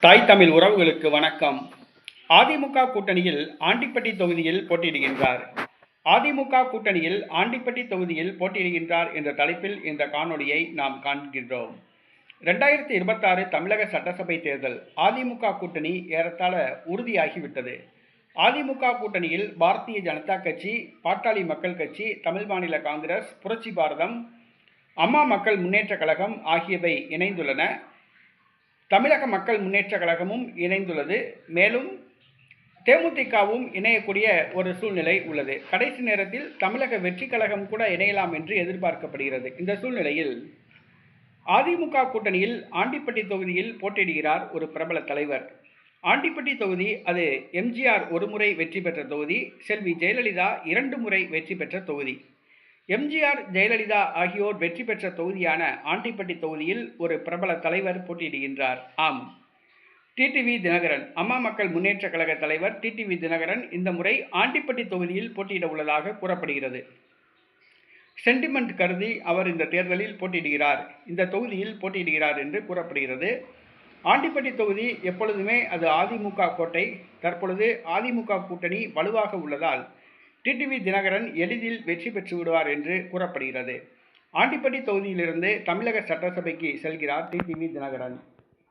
தாய் தமிழ் உறவுகளுக்கு வணக்கம். அதிமுக கூட்டணியில் ஆண்டிப்பட்டி தொகுதியில் போட்டியிடுகின்றார். அதிமுக கூட்டணியில் ஆண்டிப்பட்டி தொகுதியில் போட்டியிடுகின்றார் என்ற தலைப்பில் இந்த காணொளியை நாம் காண்கின்றோம். ரெண்டாயிரத்தி இருபத்தாறு தமிழக சட்டசபை தேர்தல் அதிமுக கூட்டணி ஏறத்தாழ உறுதியாகிவிட்டது. அதிமுக கூட்டணியில் பாரதிய ஜனதா கட்சி பாட்டாளி மக்கள் கட்சி தமிழ் மாநில காங்கிரஸ் புரட்சி பாரதம் அம்மா மக்கள் முன்னேற்ற கழகம் ஆகியவை இணைந்துள்ளன. தமிழக மக்கள் முன்னேற்ற கழகமும் இணைந்துள்ளது. மேலும் தேமுதிகவும் இணையக்கூடிய ஒரு சூழ்நிலை உள்ளது. கடைசி நேரத்தில் தமிழக வெற்றி கழகம் கூட இணையலாம் என்று எதிர்பார்க்கப்படுகிறது. இந்த சூழ்நிலையில் அதிமுக கூட்டணியில் ஆண்டிப்பட்டி தொகுதியில் போட்டியிடுகிறார் ஒரு பிரபல தலைவர். ஆண்டிப்பட்டி தொகுதி அது எம்ஜிஆர் ஒரு முறை வெற்றி பெற்ற தொகுதி செல்வி ஜெயலலிதா இரண்டு முறை வெற்றி பெற்ற தொகுதி. எம்ஜிஆர் ஜெயலலிதா ஆகியோர் வெற்றி பெற்ற தொகுதியான ஆண்டிப்பட்டி தொகுதியில் ஒரு பிரபல தலைவர் போட்டியிடுகின்றார். ஆம். டிடிவி தினகரன் அம்மா மக்கள் முன்னேற்ற கழக தலைவர் டிடிவி தினகரன் இந்த முறை ஆண்டிப்பட்டி தொகுதியில் போட்டியிட உள்ளதாக கூறப்படுகிறது. சென்டிமெண்ட் கருதி அவர் இந்த தேர்தலில் போட்டியிடுகிறார். இந்த தொகுதியில் போட்டியிடுகிறார் என்று கூறப்படுகிறது. ஆண்டிப்பட்டி தொகுதி எப்பொழுதுமே அது அதிமுக கோட்டை தற்பொழுது அதிமுக கூட்டணி வலுவாக உள்ளதால் டிடிவி தினகரன் எளிதில் வெற்றி பெற்று விடுவார் என்று கூறப்படுகிறது. ஆண்டிப்பட்டி தொகுதியிலிருந்து தமிழக சட்டசபைக்கு செல்கிறார் டிடிவி தினகரன்.